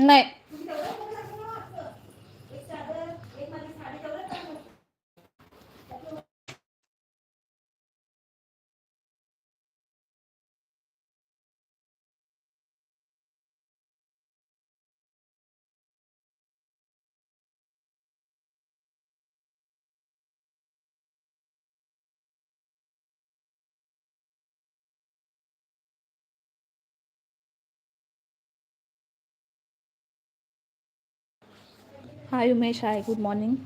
नाही hi Umesh hi good morning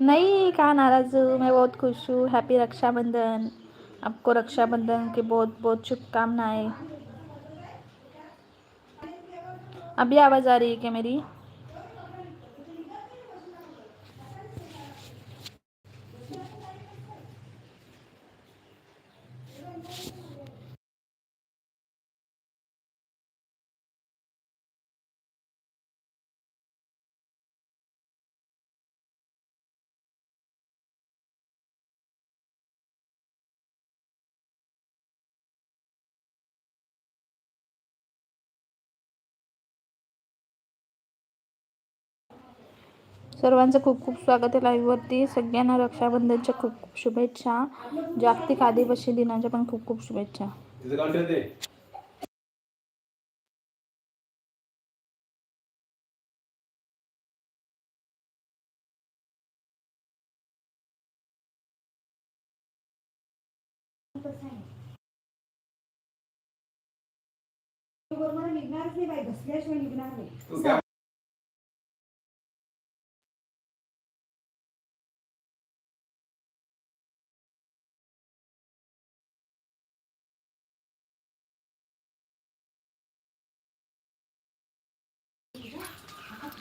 नहीं, कहा नाराज़ मैं बहुत खुश हूँ। हैप्पी रक्षाबंधन। आपको रक्षाबंधन की बहुत बहुत शुभकामनाएँ। अभी आवाज़ आ रही है क्या मेरी? सर्वांचं खूप खूप स्वागत आहे लाईव्हवरती सगळ्यांना रक्षाबंधनच्या खूप खूप शुभेच्छा. जागतिक आदिवासी दिनाच्या पण खूप खूप शुभेच्छा. निघणारच नाही बाई बसल्याशिवाय निघणार नाही.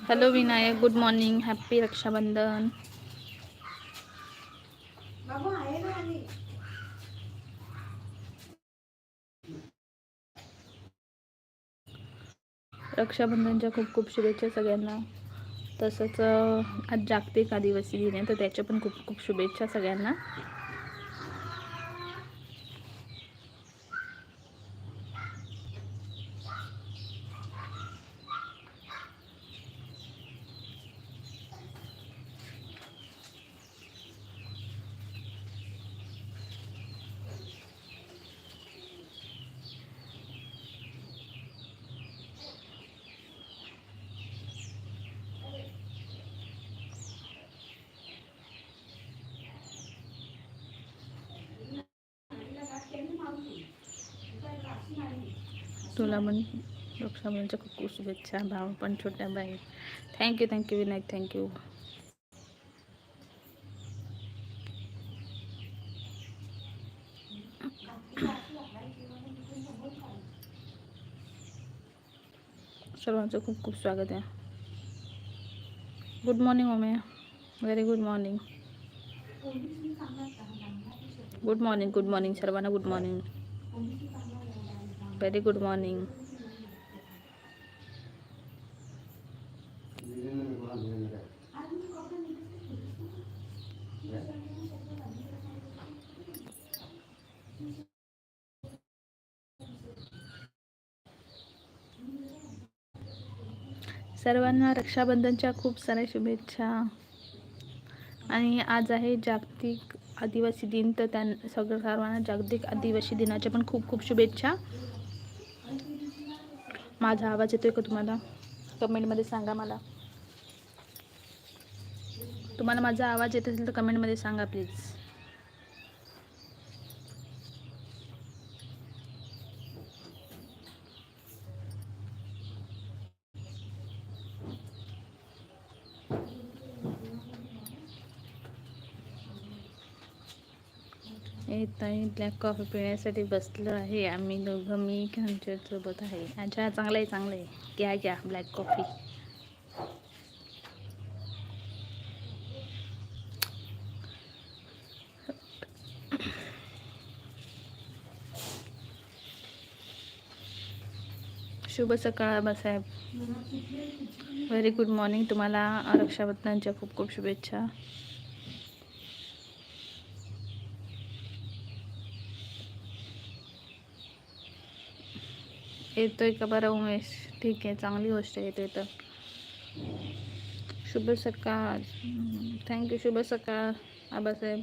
Hello Vinayak good morning happy Rakshabandhan रक्षाबंधनच्या खूप खूप शुभेच्छा सगळ्यांना. तसंच आज जागतिक आदिवासी दिन आहे तर त्याच्या पण खूप खूप शुभेच्छा सगळ्यांना. तुला पण रक्षाबंधनच्या खूप खूप शुभेच्छा. भाव पण छोट्या बाई थँक्यू थँक्यू विनायक थँक्यू सर्वांचं खूप खूप स्वागत आहे. Good morning Omya very good morning good morning good morning सर्वांना good morning very good morning सर्वांना रक्षाबंधनच्या खूप साऱ्या शुभेच्छा. आणि आज आहे जागतिक आदिवासी दिन तर त्यां सगळं सर्वांना जागतिक आदिवासी दिनाच्या पण खूप खूप शुभेच्छा. माझा आवाज येतोय का तुम्हाला? कमेंटमध्ये सांगा मला. तुम्हाला माझा आवाज येत असेल तर कमेंटमध्ये सांगा प्लीज. ताई ब्लॅक कॉफी पिण्यासाठी बसलो आहे. आम्ही दोघं मी सोबत आहे. अच्छा चांगलं आहे चांगलं आहे घ्या घ्या ब्लॅक कॉफी शुभ सकाळ बासाहेब व्हेरी गुड मॉर्निंग तुम्हाला रक्षाबंधनच्या खूप खूप शुभेच्छा. येतोय का बरं उमेश? ठीक आहे चांगली गोष्ट आहे येतोय तर. शुभ सकाळ. थँक्यू शुभ सकाळ आबासाहेब.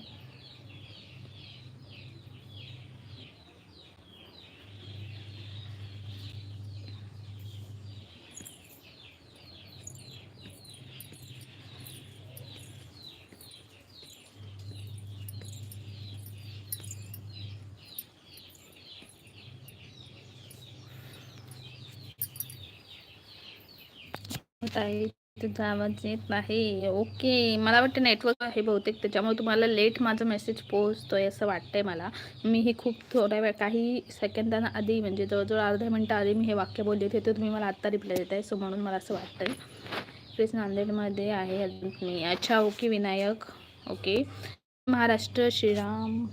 ताई तुझा आवाज येत नाही. ओके मला वाटतं नेटवर्क आहे बहुतेक त्याच्यामुळे तुम्हाला लेट माझा मेसेज पोहोचतोय असं वाटतंय मला. मी हे खूप थोड्या वेळ काही सेकंदांना आधी म्हणजे जवळजवळ अर्ध्या मिनटं आधी मी हे वाक्य बोलले होते तर तुम्ही मला आत्ता रिप्लाय देत आहे सो म्हणून मला असं वाटतंय. प्लीज नांदेडमध्ये आहे अजून मी. अच्छा ओके विनायक. ओके. महाराष्ट्र श्रीराम.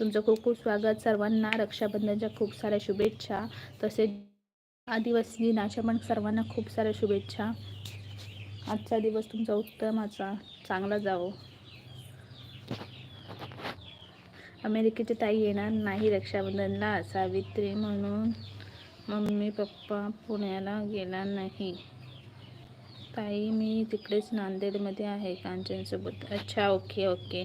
तुमचं खूप खूप स्वागत. सर्वांना रक्षाबंधनच्या खूप साऱ्या शुभेच्छा. तसेच आदिवासी दिनाच्या पण सर्वांना खूप साऱ्या शुभेच्छा. आजचा दिवस तुमचा उत्तमाचा चांगला जावो. अमेरिकेची ताई येणार नाही रक्षाबंधनला सावित्री म्हणून. मम्मी पप्पा पुण्याला गेला नाही. ताई मी तिकडेच नांदेडमध्ये आहे कांचनसोबत. अच्छा ओके ओके.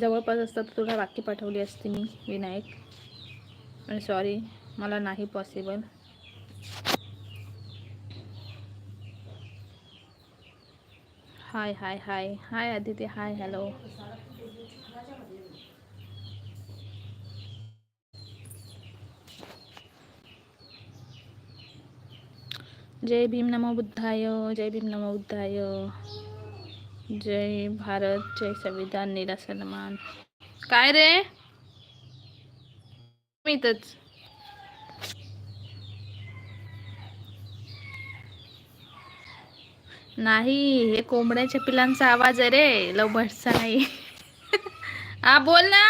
जवळपास असतात तर तुला राखी पाठवली असती मी विनायक. पण सॉरी मला नाही possible hi hi hi hi Aditi hi hello जय भीम नमो बुद्धाय जय भीम नमो बुद्धाय. जय भारत जय संविधान नीला सन्मान काय रे? मीतच नाही हे कोंबड्याच्या पिलांचा आवाज आहे रे. लवबटचा नाही. हा बोल ना.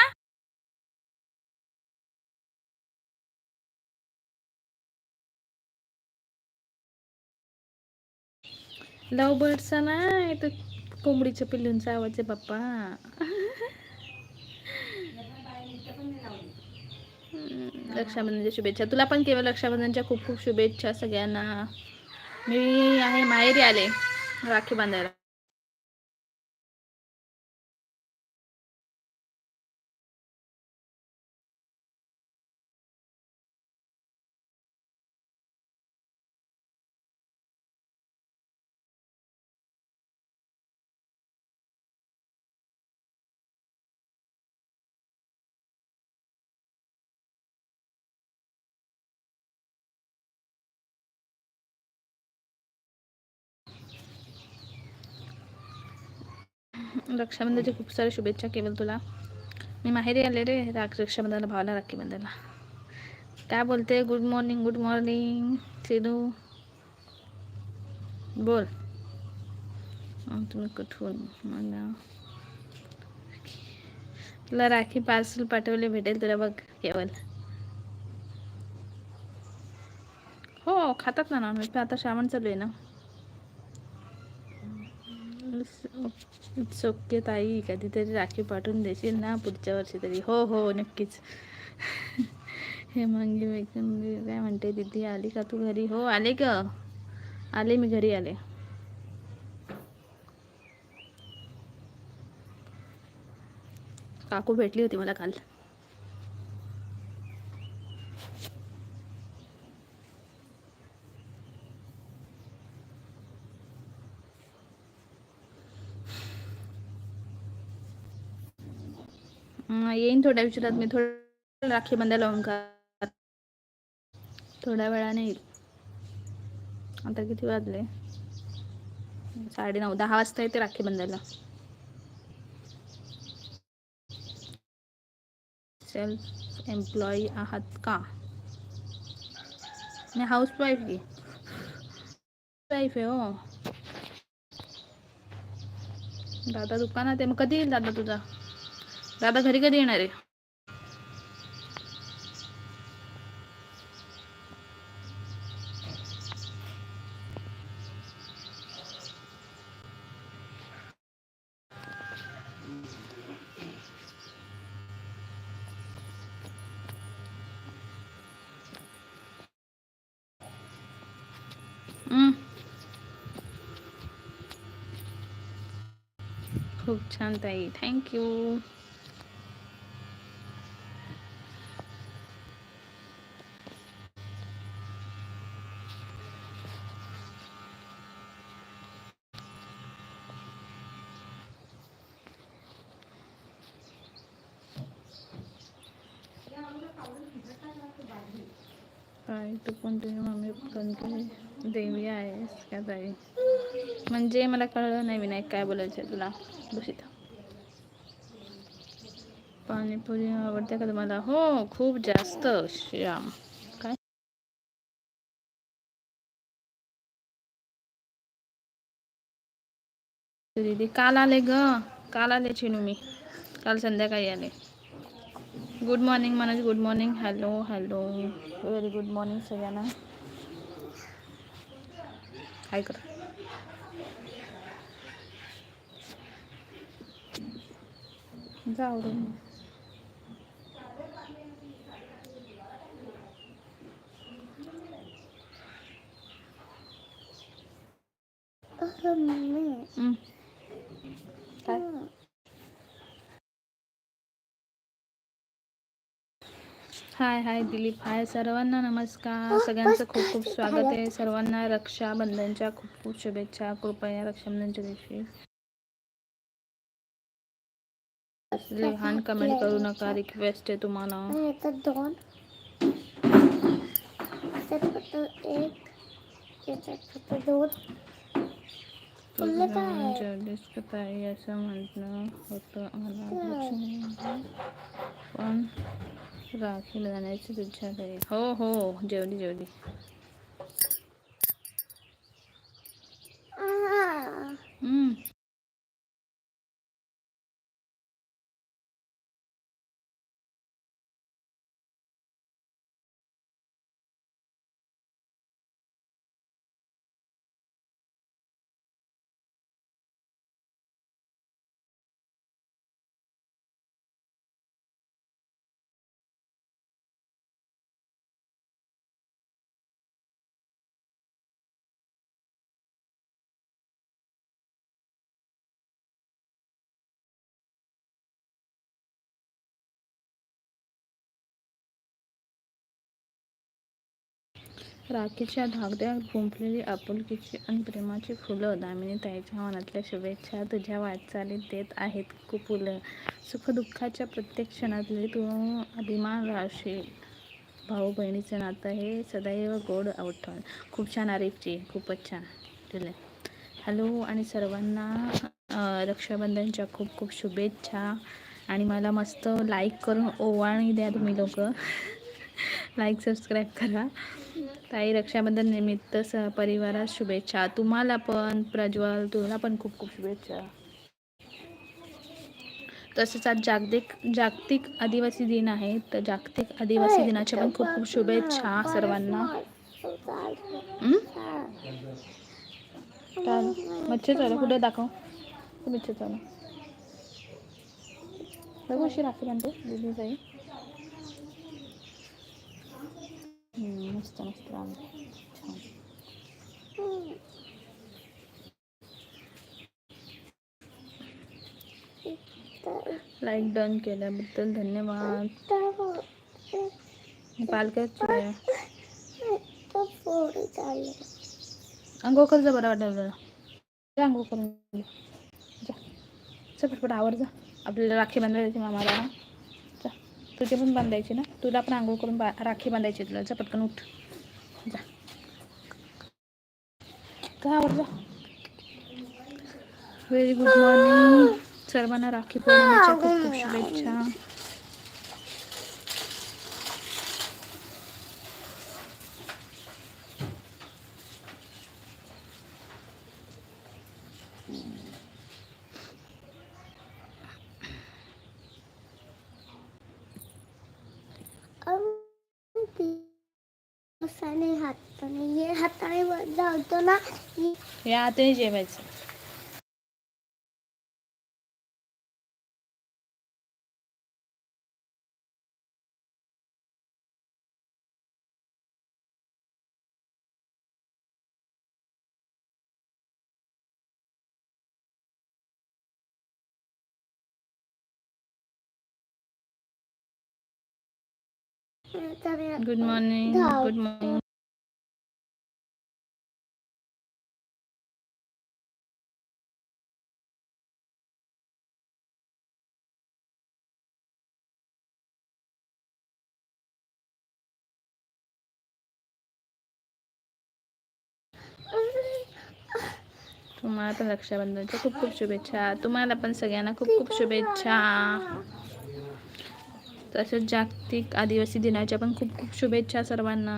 लवबर्डचा नाही तर कोंबडीच्या पिल्लूंचा आवाज आहे बाप्पा. रक्षाबंधनच्या शुभेच्छा. तुला पण केवळ रक्षाबंधनच्या खूप खूप शुभेच्छा सगळ्यांना. मी आहे माहेरी आले. राखी बांधायला रक्षाबंधनच्या खूप साऱ्या शुभेच्छा केवल तुला. मी माहेरी आले रे राख रक्षाबंधनाला भावाला राखी काय बोलते? Good morning good morning Sinu बोल. तुम्ही कुठून मला. तुला राखी पार्सल पाठवले भेटेल तुला बघ केवल. हो खातात ना नॉनव्हेज पण आता श्रावण चालू आहे ना. इट्स ओके ताई कधीतरी राखी पाठवून देशील ना पुढच्या वर्षी तरी. हो हो नक्कीच. हे मांगी काय म्हणते दीदी आली का तू घरी? हो आले ग. आले मी घरी आले. काकू भेटली होती मला काल. येईन थोड्या विचारात मी थोडं राखी बांधायला ओंकार थोड्या वेळाने येईल. आता किती वाजले? साडे नऊ दहा वाजता येते राखी बांधायला सेल्फ एम्प्लॉई आहात का? मी हाऊस वाईफ की. वाईफ आहे हो. दादा दुकानात आहे. मग कधी येईल दादा तुझा? दादा घरी कभी येणार आहे? हम्म. छान ताई. थैंक यू तू पण तुझी मम्मी कोणती देवी आहेस का ताई म्हणजे मला कळलं नाही विनायक काय बोलायचं तुला. दुषित पाणीपुरी आवडते का तुम्हाला? हो खूप जास्त. श्याम. काय? दीदी काल आले ग. काल आले चिनू मी काल संध्याकाळी आले. Good morning Manoj good morning hello hello very good morning सगळ्यांना काय कर जा आवरून हम्म. काय हाय हाय दिलीप हाय सर्वांना नमस्कार. सगळ्यांचं खूप खूप स्वागत आहे. सर्वांना रक्षाबंधनच्या खूप खूप शुभेच्छा कृपया रक्षाबंधनच्या दिवशी. लहान कमेंट करू नका. रिक्वेस्ट आहे तुम्हाला. दोन. एक दोन. असं म्हटलं होतं मला. पण राखीला जाण्याची इच्छा आहे हो हो. जेवली जेवली. आ, हम्म. राखीच्या धागद्यात गुंफलेली आपुलकीची आणि प्रेमाची फुलं दामिनी ताईच्या मनातल्या शुभेच्छा तुझ्या वाटचालीत देत आहेत कुपुलं. सुखदुःखाच्या प्रत्येक क्षणातली तू अभिमान राहशील. भाऊ बहिणीचं नातं हे सदैव गोड आवठवण खूप छान आरिफची खूपच छान. दिले हॅलो आणि सर्वांना रक्षाबंधनच्या खूप खूप शुभेच्छा. आणि मला मस्त लाईक करून ओवाळणी द्या तुम्ही लोक. लाईक सबस्क्राईब करा. ताई रक्षाबंधन निमित्त सहपरिवारात शुभेच्छा. तुम्हाला पण प्रज्वल तुला पण खूप खूप शुभेच्छा. तसेच आज जागतिक जागतिक आदिवासी दिन आहे. तर जागतिक आदिवासी दिनाच्या पण खूप खूप शुभेच्छा सर्वांना. मच्छर चालू. कुठे दाखव. ते मच्छर चालू. बघू अशी राखी बांधतो दिली जाईल हम्म, मस्त मस्त लाईक डन केल्याबद्दल धन्यवाद. पालकाची अंघोळ कर जा बरं वाटेल तुला अंघोळ करून. जा. पटपट आवर जा. आपल्याला राखी बांधायची मामाला. तुझी पण बांधायचे ना? तुला पण आंघोळ करून बा राखी बांधायची तुला. जा पटकन उठ. जा. का आवड जा. व्हेरी गुड मॉर्निंग सर्वांना राखी पौर्णिमेच्या खूप खूप शुभेच्छा. రాత్రి చేయవచ్చు Good morning. Good morning. तुम्हाला पण रक्षाबंधनच्या खूप खूप शुभेच्छा. तुम्हाला पण सगळ्यांना खूप खूप शुभेच्छा. तसेच जागतिक आदिवासी दिनाच्या पण खूप खूप शुभेच्छा सर्वांना.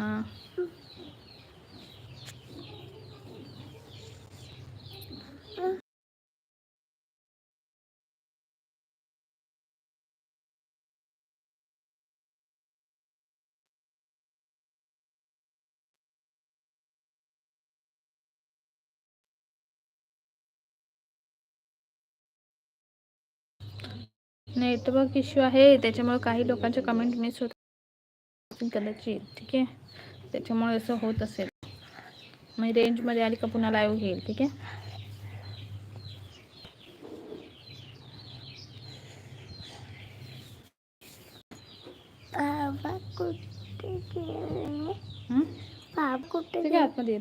नेटवर्क इश्यू आहे. त्याच्यामुळे काही लोकांचे कमेंट मिस होत कदाचित. ठीक आहे? त्याच्यामुळे असं होत असेल. मग रेंजमध्ये आली का पुन्हा लाईव्ह घेईल ठीक आहे? कुठे गेले? बाबा कुठे ठीक आहे आतमध्ये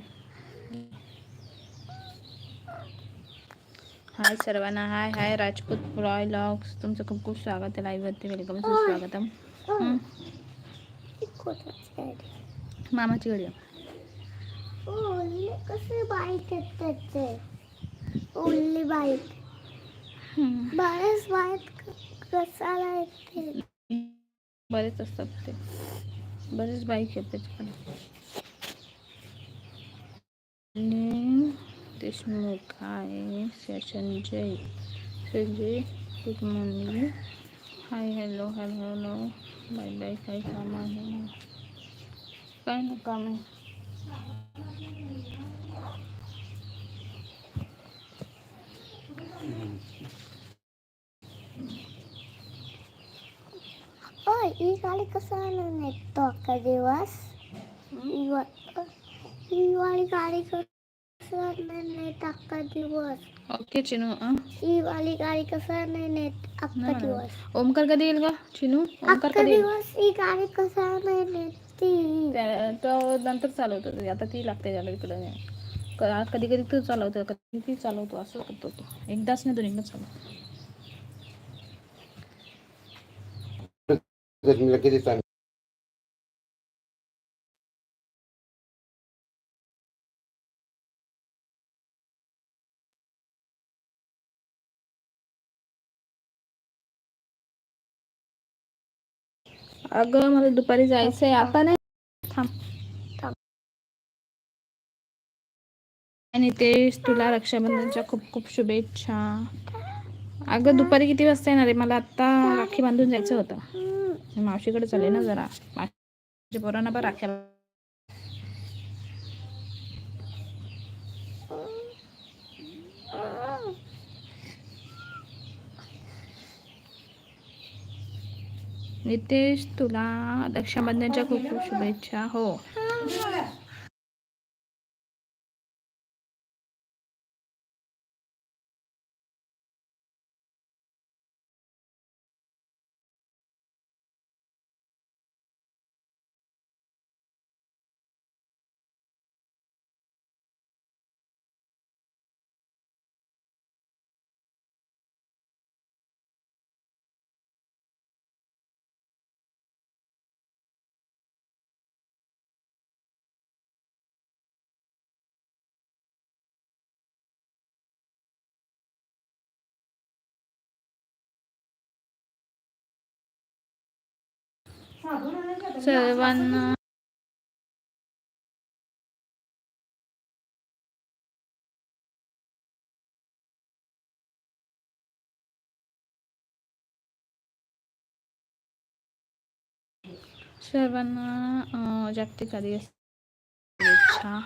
हाय सर्वांना हाय हाय. राजपूत रॉय लॉक्स तुमचं खूप खूप स्वागत आहे लाईव्हवरती वेलकम स्वागत मामाची घडी. कसं कसे बाईक आहेत त्याचे बाईक बरेच बाईक कसाला येते बरेच असतात ते. बरेच बाईक आहेत त्याच्याकडे. देशमुख आहे? Sanjay Sanjay good morning hi hello hello hello bye bye काय काम आहे? काय ना काम आहे. ओय ही गाडी कसाला नेतो अख्खा दिवस? ही? वा- ही वाली गाडी कसाला नेत अख्खा दिवस ओके चिनू हं? ही वाली गाडी कसा नाही नेत अख्खा नाही. दिवस ओमकार कधी येईल का चिनू ओमकार अख्खा कधी येईल दिवस ही गाडी कसा नाही नेत ती त्या- तो नंतर चालवतो ते. आता ती लागते त्याला इकडे कधी कधी तू चालवतो कधी ती चालवतो असं करतो तो। एकदाच नाही दोन एकदा चालवतो जमिनीला किती अगं मला दुपारी जायचंय. आता नाही. थांब. थांब. आणि तेच तुला रक्षाबंधनच्या खूप खूप शुभेच्छा. अगं दुपारी किती वाजता येणार आहे? मला आत्ता राखी बांधून जायचं होतं. मावशीकडे चालले ना जरा. माझ्या पोरांना पण राख्या नितेश तुला रक्षाबंधनच्या खूप खूप शुभेच्छा. हो. सर्वांना सर्वांना अं, जागतिक आदिवासी शुभेच्छा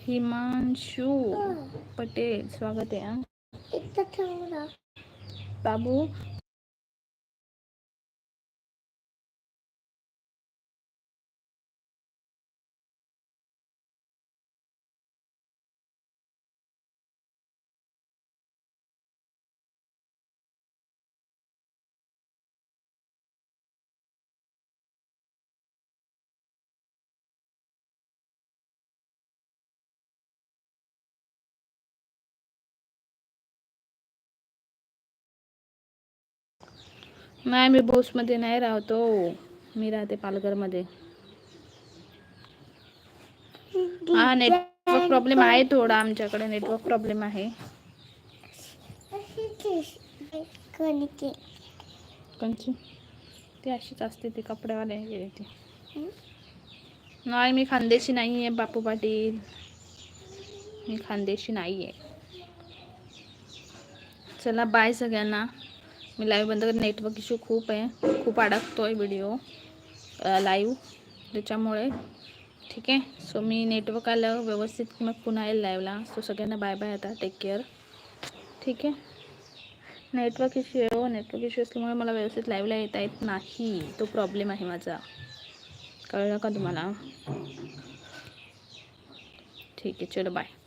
हिमांशू पटेल स्वागत आहे हं. नाही मी बोसमध्ये नाही राहतो. मी राहते पालघरमध्ये. हा नेटवर्क प्रॉब्लेम आहे थोडा आमच्याकडे. नेटवर्क प्रॉब्लेम आहे. ती अशीच असते ती कपड्यावाले गेले ती. नाही मी खानदेशी नाही आहे बापू पाटील. मी खानदेशी नाही आहे चला बाय सगळ्यांना. मी लाईव्ह बंद कर नेटवर्क इश्यू खूप आहे. खूप अडकतो आहे व्हिडिओ लाईव्ह त्याच्यामुळे ठीक आहे. सो मी नेटवर्क आलं व्यवस्थित मग पुन्हा येईल लाईव्हला सो सगळ्यांना बाय बाय आता. टेक केअर ठीक आहे. नेटवर्क इश्यू आहे हो. नेटवर्क इश्यू असल्यामुळे मला व्यवस्थित लाईव्हला येता येत नाही. तो प्रॉब्लेम आहे माझा. कळलं का तुम्हाला? ठीक आहे. चलो बाय